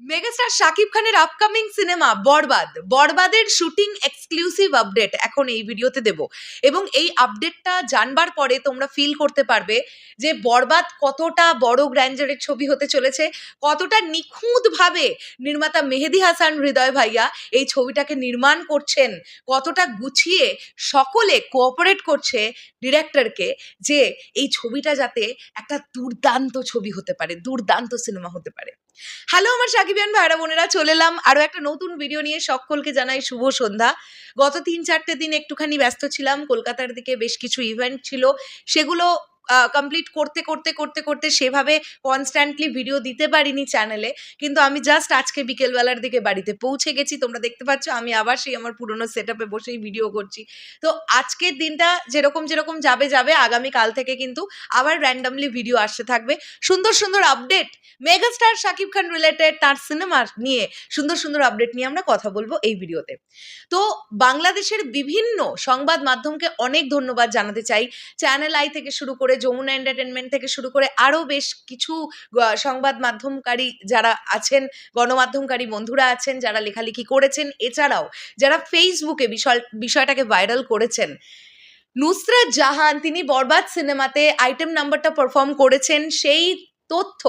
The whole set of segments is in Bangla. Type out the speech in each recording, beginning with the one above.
মেগাস্টার শাকিব খানের আপকামিং সিনেমা বরবাদ বরবাদের শুটিং এক্সক্লুসিভ আপডেট এখন এই ভিডিওতে দেব। এবং এই আপডেটটা জানবার পরে তোমরা ফিল করতে পারবে যে বরবাদ কতটা বড় গ্র্যান্ডারের ছবি হতে চলেছে, কতটা নিখুঁতভাবে নির্মাতা মেহেদি হাসান হৃদয় ভাইয়া এই ছবিটাকে নির্মাণ করছেন, কতটা গুছিয়ে সকলে কোঅপারেট করছে ডিরেক্টরকে যে এই ছবিটা যাতে একটা দুর্দান্ত ছবি হতে পারে, দুর্দান্ত সিনেমা হতে পারে। হ্যালো আমার সাকিবিয়ান ভাইরা বোনেরা, চলে এলাম আরও একটা নতুন ভিডিও নিয়ে। সকলকে জানাই শুভ সন্ধ্যা। গত তিন চারটে দিন একটুখানি ব্যস্ত ছিলাম। কলকাতার দিকে বেশ কিছু ইভেন্ট ছিল। সেগুলো কমপ্লিট করতে করতে করতে করতে সেভাবে কনস্ট্যান্টলি ভিডিও দিতে পারিনি চ্যানেলে কিন্তু আমি জাস্ট আজকে বিকেলবেলার দিকে বাড়িতে পৌঁছে গেছি। তোমরা দেখতে পাচ্ছ, আমি আবার সেই আমার পুরনো সেট আপে বসেই ভিডিও করছি। তো আজকের দিনটা যেরকম যেরকম যাবে যাবে আগামী কাল থেকে কিন্তু আবার র্যান্ডামলি ভিডিও আসতে থাকবে। সুন্দর সুন্দর update megastar Shakib Khan related তার সিনেমা নিয়ে সুন্দর সুন্দর আপডেট নিয়ে আমরা কথা বলব এই ভিডিওতে তো বাংলাদেশের বিভিন্ন সংবাদ মাধ্যমকে অনেক ধন্যবাদ জানাতে চাই। চ্যানেল আই থেকে শুরু করে যমুনা এন্টারটেনমেন্ট থেকে শুরু করে আরও বেশ কিছু সংবাদ মাধ্যমকারী যারা আছেন, গণমাধ্যমকারী বন্ধুরা আছেন, যারা লেখালেখি করেছেন, এছাড়াও যারা ফেসবুকে বিষয় বিষয়টাকে ভাইরাল করেছেন। নুসরাত জাহান, তিনি বরবাদ সিনেমাতে আইটেম নাম্বারটা পারফর্ম করেছেন, সেই তথ্য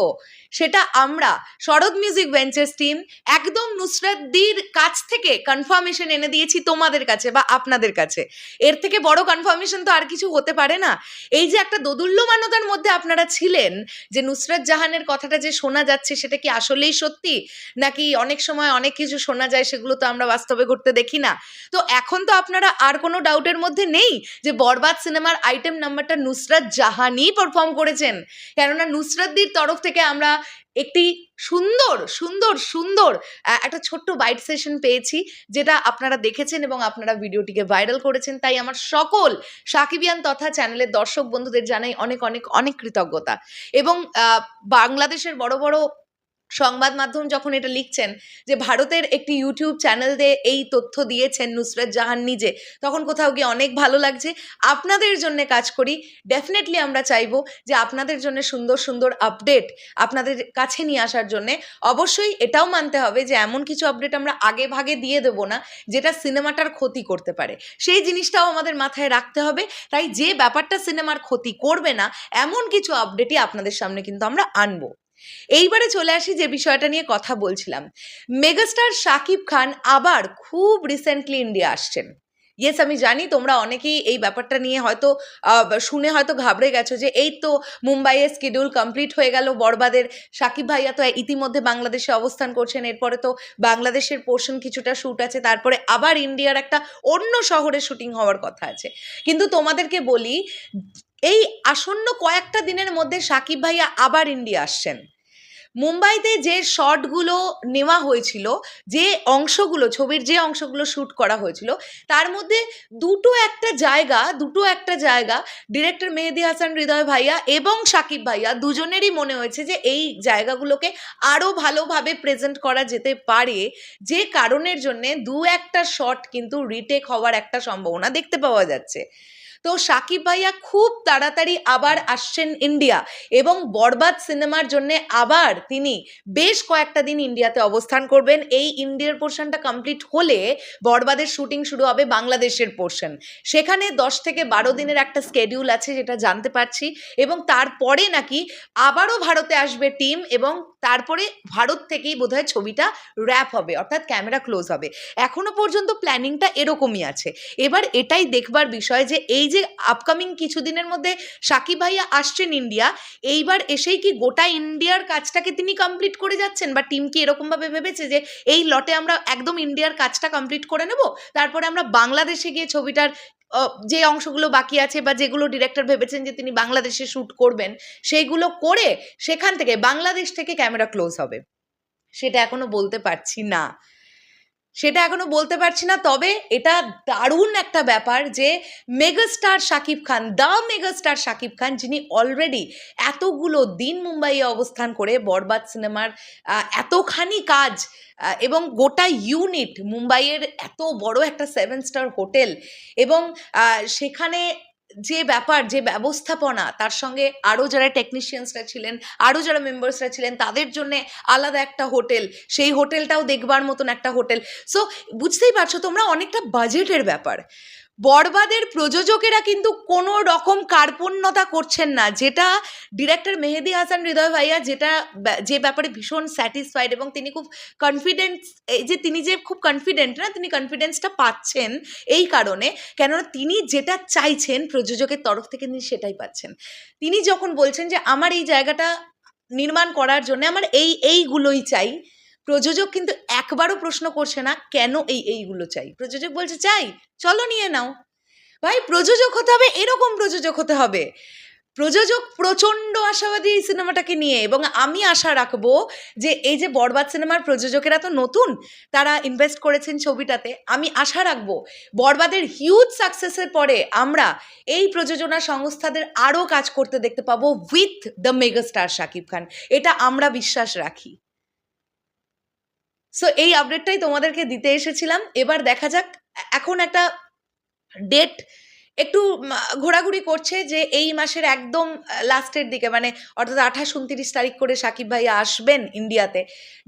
সেটা আমরা, শরৎ মিউজিক ভেঞ্চার্স টিম একদম নুসরাতদির কাছ থেকে কনফার্মেশন এনে দিয়েছি তোমাদের কাছে বা আপনাদের কাছে। এর থেকে বড় কনফার্মেশন তো আর কিছু হতে পারে না। এই যে একটা দোদুল্যমানতার মধ্যে আপনারা ছিলেন, যে নুসরাত জাহানের কথাটা যে শোনা যাচ্ছে সেটা কি আসলেই সত্যি? নাকি অনেক সময় অনেক কিছু শোনা যায় সেগুলো তো আমরা বাস্তবে ঘটতে দেখি না? তো এখন তো আপনারা আর কোনো ডাউটের মধ্যে নেই যে বরবাদ সিনেমার আইটেম নাম্বারটা নুসরাত জাহানই পারফর্ম করেছেন। কেননা নুসরাতদির তরফ থেকে আমরা একটি সুন্দর সুন্দর সুন্দর একটা ছোট্ট বাইট সেশন পেয়েছি, যেটা আপনারা দেখেছেন এবং আপনারা ভিডিওটিকে ভাইরাল করেছেন। তাই আমার সকল সাকিবিয়ান তথা চ্যানেলের দর্শক বন্ধুদের জানাই অনেক অনেক অনেক কৃতজ্ঞতা। এবং বাংলাদেশের বড় বড় সংবাদ মাধ্যম যখন এটা লিখছেন যে ভারতের একটি ইউটিউব চ্যানেল দিয়ে এই তথ্য দিয়েছেন নুসরাত জাহান নিজে, তখন কোথাও গিয়ে অনেক ভালো লাগছে। আপনাদের জন্য কাজ করি ডেফিনেটলি আমরা চাইব যে আপনাদের জন্য সুন্দর সুন্দর আপডেট আপনাদের কাছে নিয়ে আসার জন্যে। অবশ্যই এটাও মানতে হবে যে এমন কিছু আপডেট আমরা আগে ভাগে দিয়ে দেবো না, যেটা সিনেমাটার ক্ষতি করতে পারে। সেই জিনিসটাও আমাদের মাথায় রাখতে হবে। তাই যে ব্যাপারটা সিনেমার ক্ষতি করবে না, এমন কিছু আপডেটই আপনাদের সামনে কিন্তু আমরা আনব। এইবারে চলে আসি যে বিষয়টা নিয়ে কথা বলছিলাম। মেগাস্টার শাকিব খান আবার খুব রিসেন্টলি ইন্ডিয়া আসছেন। ইয়েস আমি জানি তোমরা অনেকেই এই ব্যাপারটা নিয়ে হয়তো শুনে হয়তো ঘাবড়ে গেছো যে এই তো মুম্বাইয়ের স্কেডিউল কমপ্লিট হয়ে গেল, বরবাদের সাকিব ভাইয়া তো ইতিমধ্যে বাংলাদেশে অবস্থান করছেন, এরপরে তো বাংলাদেশের পোর্শন কিছুটা শ্যুট আছে, তারপরে আবার ইন্ডিয়ার একটা অন্য শহরে শুটিং হওয়ার কথা আছে। কিন্তু তোমাদেরকে বলি এই আসন্ন কয়েকটা দিনের মধ্যে সাকিব ভাইয়া আবার ইন্ডিয়া আসছেন। মুম্বাইতে যে শটগুলো নেওয়া হয়েছিল, যে অংশগুলো, ছবির যে অংশগুলো শ্যুট করা হয়েছিল, তার মধ্যে দুটো একটা জায়গা, দুটো একটা জায়গা ডিরেক্টর মেহেদি হাসান, হৃদয় ভাইয়া এবং সাকিব ভাইয়া দুজনেরই মনে হয়েছে যে এই জায়গাগুলোকে আরও ভালোভাবে প্রেজেন্ট করা যেতে পারে। যে কারণের জন্যে দু একটা শট কিন্তু রিটেক হওয়ার একটা সম্ভাবনা দেখতে পাওয়া যাচ্ছে। তো সাকিব ভাইয়া খুব তাড়াতাড়ি আবার আসছেন ইন্ডিয়া এবং বরবাদ সিনেমার জন্য আবার তিনি বেশ কয়েকটা দিন ইন্ডিয়াতে অবস্থান করবেন। এই ইন্ডিয়ার পোর্শনটা কমপ্লিট হলে বরবাদের শুটিং শুরু হবে বাংলাদেশের পোর্শন সেখানে দশ থেকে বারো দিনের একটা স্কেডিউল আছে, যেটা জানতে পারছি। এবং তারপরে নাকি আবারও ভারতে আসবে টিম এবং তারপরে ভারত থেকেই বোধহয় ছবিটা র্যাপ হবে, অর্থাৎ ক্যামেরা ক্লোজ হবে। এখনও পর্যন্ত প্ল্যানিংটা এরকমই আছে। এবার এটাই দেখবার বিষয় যে, এই যে আপকামিং কিছুদিনের মধ্যে সাকিব ভাইয়া আসছেন ইন্ডিয়া, এইবার এসেই কি গোটা ইন্ডিয়ার কাজটাকে তিনি কমপ্লিট করে যাচ্ছেন? বা টিম কি এরকমভাবে ভেবেছে যে, এই লটে আমরা একদম ইন্ডিয়ার কাজটা কমপ্লিট করে নেব, তারপরে আমরা বাংলাদেশে গিয়ে ছবিটার যে অংশগুলো বাকি আছে বা যেগুলো ডিরেক্টর ভেবেছেন যে তিনি বাংলাদেশে শ্যুট করবেন, সেইগুলো করে সেখান থেকে বাংলাদেশ থেকে ক্যামেরা ক্লোজ হবে। সেটা এখনও বলতে পারছি না। সেটা এখনও বলতে পারছি না, তবে এটা দারুণ একটা ব্যাপার যে megastar Shakib Khan the megastar Shakib Khan, যিনি অলরেডি এতগুলো দিন মুম্বাইয়ে অবস্থান করে বরবাদ সিনেমার এতখানি কাজ এবং গোটা ইউনিট মুম্বাইয়ের এত বড় একটা সেভেন স্টার হোটেল এবং সেখানে যে ব্যাপার, যে ব্যবস্থাপনা, তার সঙ্গে আরও যারা টেকনিশিয়ানসরা ছিলেন আরও যারা মেম্বার্সরা ছিলেন, তাদের জন্য আলাদা একটা হোটেল। সেই হোটেলটাও দেখবার মতন একটা হোটেল। সো বুঝতেই পারছ তোমরা অনেকটা বাজেটের ব্যাপার। বরবাদের প্রযোজকেরা কিন্তু কোনো রকম কার্পণ্যতা করছেন না। যেটা ডিরেক্টর মেহেদি হাসান হৃদয় ভাইয়া যেটা যে ব্যাপারে ভীষণ স্যাটিসফাইড এবং তিনি খুব কনফিডেন্স এই যে তিনি যে খুব কনফিডেন্ট না, তিনি কনফিডেন্সটা পাচ্ছেন এই কারণে। কেননা তিনি যেটা চাইছেন প্রযোজকের তরফ থেকে তিনি সেটাই পাচ্ছেন। তিনি যখন বলছেন যে, আমার এই জায়গাটা নির্মাণ করার জন্য আমার এই, এইগুলোই চাই। প্রযোজক কিন্তু একবারও প্রশ্ন করছে না, কেন এই এইগুলো চাই? প্রযোজক বলছে, চাই, চলো নিয়ে নাও। ভাই, প্রযোজক হতে হবে, এরকম প্রযোজক হতে হবে। প্রযোজক প্রচণ্ড আশাবাদী এই সিনেমাটাকে নিয়ে এবং আমি আশা রাখব যে এই যে বরবাদ সিনেমার প্রযোজকেরা তো নতুন, তারা ইনভেস্ট করেছেন ছবিটাতে, আমি আশা রাখব বরবাদের হিউজ সাকসেসের পরে আমরা এই প্রযোজনা সংস্থাদের আরও কাজ করতে দেখতে পাবো with the megastar Shakib Khan. এটা আমরা বিশ্বাস রাখি। সো এই আপডেটটাই তোমাদেরকে দিতে এসেছিলাম। এবার দেখা যাক এখন একটা ডেট একটু ঘোরাঘুরি করছে যে এই মাসের একদম লাস্টের দিকে মানে অর্থাৎ আঠাশ, উনত্রিশ তারিখ করে সাকিব ভাইয়া আসবেন ইন্ডিয়াতে।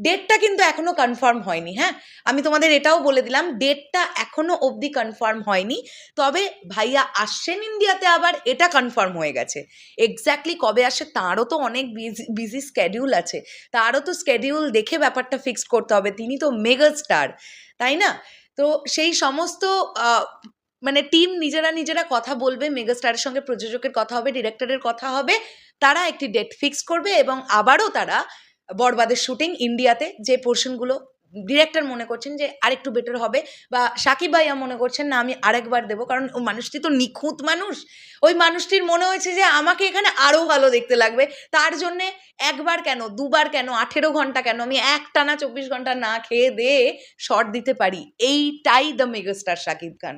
ডেটটা কিন্তু এখনও কনফার্ম হয়নি হ্যাঁ? আমি তোমাদের এটাও বলে দিলাম, ডেটটা এখনও অবধি কনফার্ম হয়নি। তবে ভাইয়া আসছেন ইন্ডিয়াতে আবার, এটা কনফার্ম হয়ে গেছে। এক্স্যাক্টলি কবে আসে তারও তো অনেক বিজি বিজি স্ক্যাডিউল আছে। তারও তো স্ক্যাডিউল দেখে ব্যাপারটা ফিক্সড করতে হবে। তিনি তো মেগা স্টার তাই না? তো সেই সমস্ত মানে টিম নিজেরা নিজেরা কথা বলবে মেগাস্টারের সঙ্গে প্রযোজকের কথা হবে ডিরেক্টরের কথা হবে, তারা একটি ডেট ফিক্স করবে এবং আবারও তারা বরবাদের শুটিং ইন্ডিয়াতে যে পোর্শনগুলো ডিরেক্টর মনে করছেন যে আরেকটু বেটার হবে বা সাকিব ভাইয়া মনে করছেন, না, আমি আরেকবার দেবো। কারণ ও মানুষটি তো নিখুঁত মানুষ। ওই মানুষটির মনে হয়েছে যে আমাকে এখানে আরও ভালো দেখতে লাগবে। তার জন্যে একবার কেন, দুবার কেন, আঠেরো ঘণ্টা কেন, আমি এক টানা চব্বিশ ঘণ্টা না খেয়ে দিয়ে শর্ট দিতে পারি। এইটাই দ্য মেগাস্টার শাকিব খান।